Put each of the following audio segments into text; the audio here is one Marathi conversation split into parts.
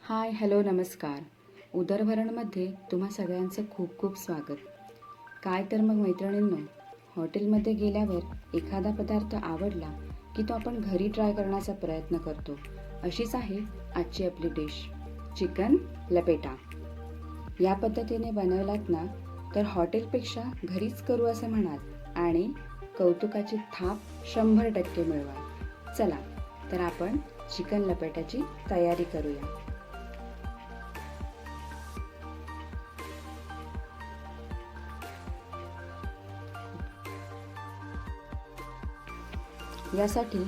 हाय हॅलो नमस्कार. उदरभरणमध्ये तुम्हा सगळ्यांचं खूप खूप स्वागत. काय तर मग मैत्रिणींनो हॉटेलमध्ये गेल्यावर एखादा पदार्थ आवडला की तो आपण घरी ट्राय करण्याचा प्रयत्न करतो अशीच आहे आजची आपली डिश चिकन लपेटा. या पद्धतीने बनवलात ना तर हॉटेलपेक्षा घरीच करू असं म्हणाल आणि कौतुकाची थाप शंभर टक्के मिळवा चला तर आपण चिकन लपेटाची तयारी करूया. यासाठी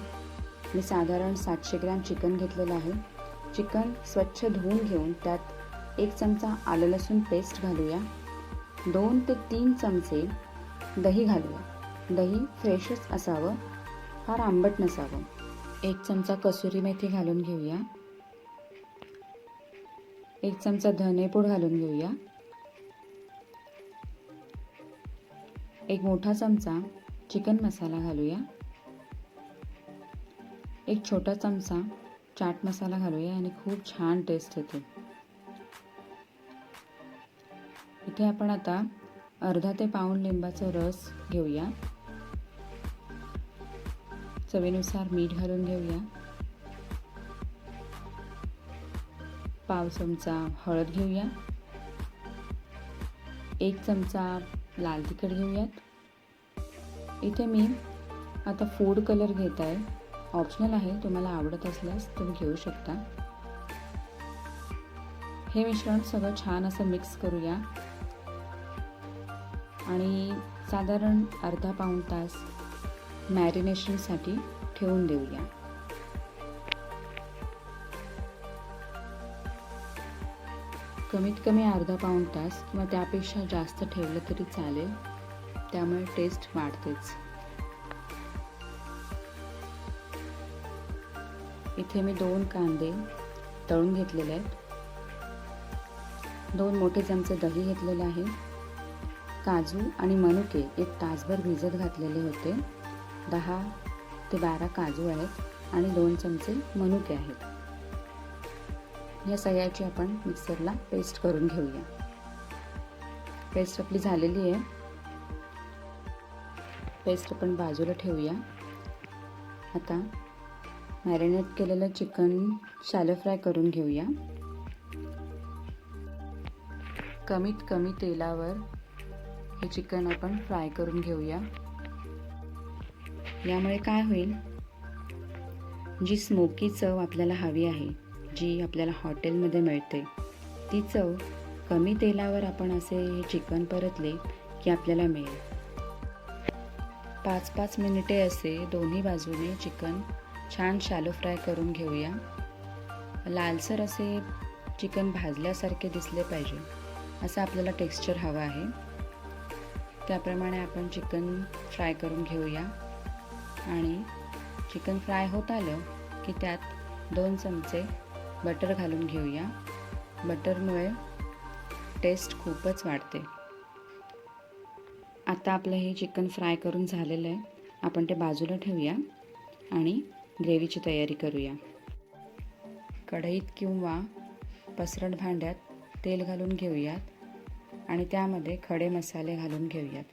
मी साधारण सातशे ग्रॅम चिकन घेतलेलं आहे. चिकन स्वच्छ धुवून घेऊन त्यात एक चमचा आलं लसूण पेस्ट घालूया. दोन ते तीन चमचे दही घालूया. दही फ्रेशच असावं फार आंबट नसावं. एक चमचा कसुरी मेथी घालून घेऊया. एक चमचा धनेपूड घालून घेऊया. एक मोठा चमचा चिकन मसाला घालूया. एक छोटा चमचा चाट मसाला घालूया आणि खूप छान टेस्ट येते. इथे आपण आता अर्धा ते पाऊण लिंबाचा रस घेऊया. चवीनुसार मीठ घालून घेऊया. पाव चमचा हळद घेऊया. एक चमचा लाल तिखट घेऊयात. इथे मी आता फूड कलर घेत आहे. ऑप्शनल आहे तुम्हाला आवडत असल्यास तुम्ही घेऊ शकता. हे मिश्रण सगळं छान असं मिक्स करूया. आणि साधारण अर्धा पाऊण तास मॅरिनेशनसाठी ठेवून देऊया. कमीत कमी अर्धा पाऊण तास किंवा त्यापेक्षा जास्त ठेवलं तरी चालेल. त्यामुळे टेस्ट वाढतेच. इथे मी दोन कांदे तळून घेतलेले आहेत. दोन मोठे चमचे दही घेतलेले आहे. काजू आणि मनुके एक तासभर भिजत घातलेले होते. दहा ते बारा काजू आहेत आणि दोन चमचे मनुके आहेत. या सगळ्याची आपण मिक्सरला पेस्ट करून घेऊया. पेस्ट आपली झालेली आहे. पेस्ट आपण बाजूला ठेवूया. आता मॅरिनेट केलेलं चिकन शॅलो फ्राय करून घेऊया. कमीत कमी तेलावर हे चिकन आपण फ्राय करून घेऊया. यामुळे काय होईल? जी स्मोकी चव आपल्याला हवी आहे जी आपल्याला हॉटेलमध्ये मिळते ती चव कमी तेलावर आपण असे हे चिकन परतले की आपल्याला मिळेल. पाच पाच मिनिटे असे दोन्ही बाजूने चिकन छान शॅलो फ्राय करून घेऊया. लालसर असे चिकन भाजल्यासारखे दिसले पाहिजे. असं आपल्याला टेक्स्चर हवं आहे. त्याप्रमाणे आपण चिकन फ्राय करून घेऊया. आणि चिकन फ्राय होत आलं की त्यात दोन चमचे बटर घालून घेऊया. बटरमुळे टेस्ट खूपच वाढते. आता आपलं हे चिकन फ्राय करून झालेलं आहे. आपण ते बाजूला ठेवूया. आणि ग्रेव्हीची तयारी करूया. कढईत किंवा पसरट भांड्यात तेल घालून घेऊयात आणि त्यामध्ये खडे मसाले घालून घेऊयात.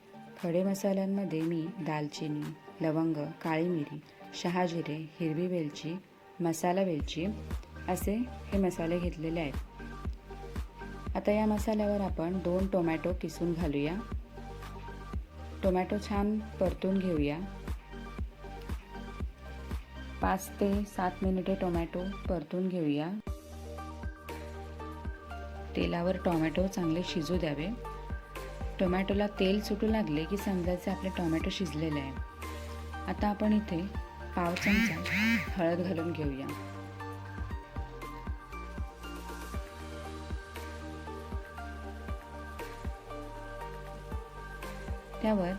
खडे मसाल्यांमध्ये मी दालचिनी लवंग काळी मिरी शहाजिरे हिरवी वेलची मसाला वेलची असे हे मसाले घेतलेले आहेत. आता या मसाल्यावर आपण दोन टोमॅटो किसून घालूया. टोमॅटो छान परतून घेऊया. पाच ते सात मिनिटे टोमॅटो परतून घेऊया. तेलावर टोमॅटो चांगले शिजू द्यावे. टोमॅटोला तेल सुटू लागले की समजायचे आपले टोमॅटो शिजलेले आहे. आता आपण इथे पाव चमचा हळद घालून घेऊया. त्यावर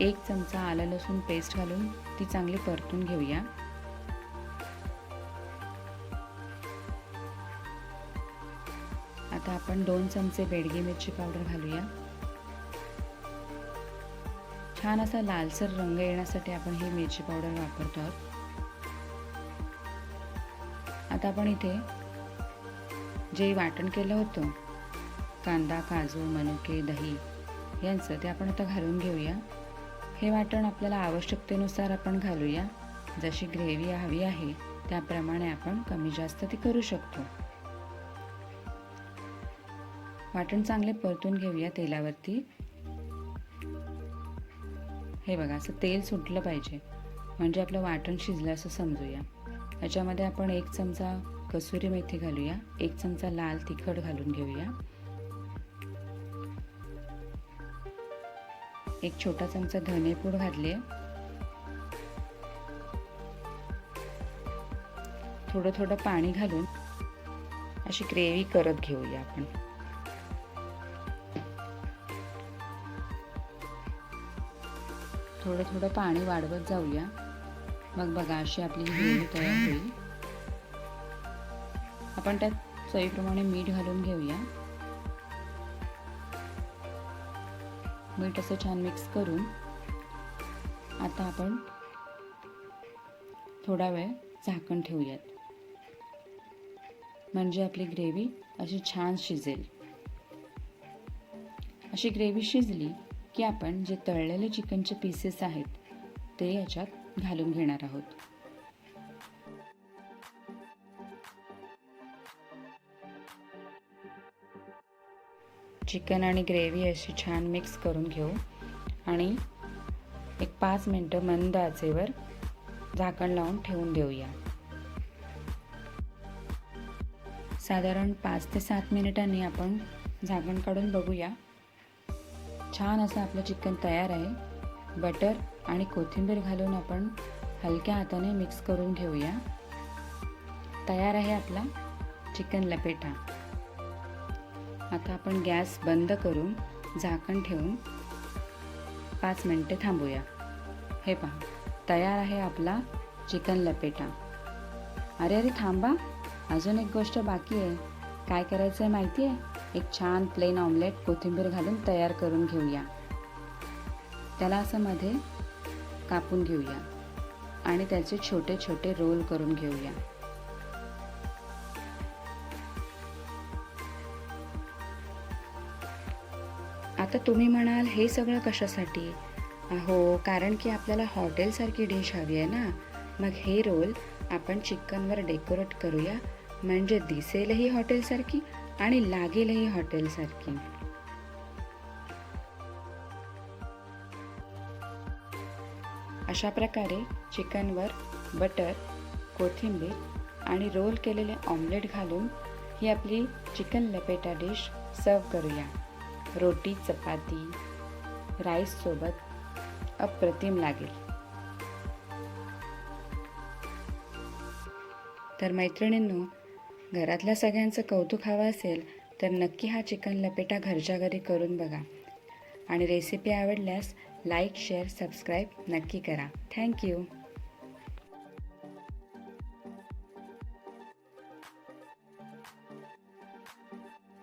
एक चमचा आलं लसूण पेस्ट घालून ती चांगली परतून घेऊया. आपण दोन चमचे बेडगी मिरची पावडर घालूया. छान असा लालसर रंग येण्यासाठी आपण ही मिरची पावडर वापरतो आहोत. आता आपण इथे जे वाटण केलं होतं कांदा काजू मनुके दही यांचं ते आपण आता घालून घेऊया. हे वाटण आपल्याला आवश्यकतेनुसार आपण घालूया. जशी ग्रेव्ही हवी आहे त्याप्रमाणे आपण कमी जास्त ती करू शकतो. वाटण चांगले परतून घेऊया तेलावरती. हे बघा असं तेल सुटलं पाहिजे. म्हणजे आपलं वाटण शिजलं असं समजूया. याच्यामध्ये आपण एक चमचा कसुरी मेथी घालूया एक चमचा लाल तिखट घालून घेऊया. एक छोटा चमचा धनेपूड घातले. थोडं थोडं पाणी घालून अशी ग्रेव्ही करत घेऊया आपण. थोडं थोडं पाणी वाढवत जाऊया. मग बघा अशी आपली ग्रेव्ही तयार होईल. आपण त्यात चवीप्रमाणे मीठ घालून घेऊया. मीठ असं छान मिक्स करून आता आपण थोडा वेळ झाकण ठेवूयात. म्हणजे आपली ग्रेव्ही अशी छान शिजेल. अशी ग्रेव्ही शिजली की आपण जे तळलेले चिकनचे पीसेस आहेत ते याच्यात घालून घेणार आहोत. चिकन आणि ग्रेव्ही अशी छान मिक्स करून घेऊ. आणि एक पाच मिनटं मंद आचेवर झाकण लावून ठेवून देऊया. साधारण पाच ते सात मिनिटांनी आपण झाकण काढून बघूया. छान असं आपलं चिकन तयार आहे. बटर आणि कोथिंबीर घालून आपण हलक्या हाताने मिक्स करून घेऊया. तयार आहे आपला चिकन लपेटा. आता आपण गॅस बंद करून झाकण ठेवून पाच मिनटे थांबूया. हे पहा तयार आहे आपला चिकन लपेटा. अरे अरे थांबा अजून एक गोष्ट बाकी आहे. काय करायचं आहे माहिती आहे एक छान प्लेन ऑमलेट कोथिंबीर घालून तयार करून घेऊया. त्याला असं मध्ये कापून घेऊया आणि त्याचे छोटे छोटे रोल करून घेऊया. आता तुम्ही म्हणाल हे सगळं कशासाठी? हो कारण की आपल्याला हॉटेलसारखी डिश हवी आहे ना. मग हे रोल आपण चिकनवर डेकोरेट करूया. म्हणजे दिसेलही हॉटेलसारखी आणि लागेलही हॉटेलसारखी. अशा प्रकारे चिकनवर बटर कोथिंबीर आणि रोल केलेले ऑमलेट घालून ही आपली चिकन लपेटा डिश सर्व करूया. रोटी चपाती राईससोबत अप्रतिम लागेल. तर मैत्रिणींनो घरातल्या सगळ्यांचं कौतुक हवं असेल तर नक्की हा चिकन लपेटा घरच्या घरी करून बघा. आणि रेसिपी आवडल्यास लाईक शेअर सबस्क्राईब नक्की करा. थँक्यू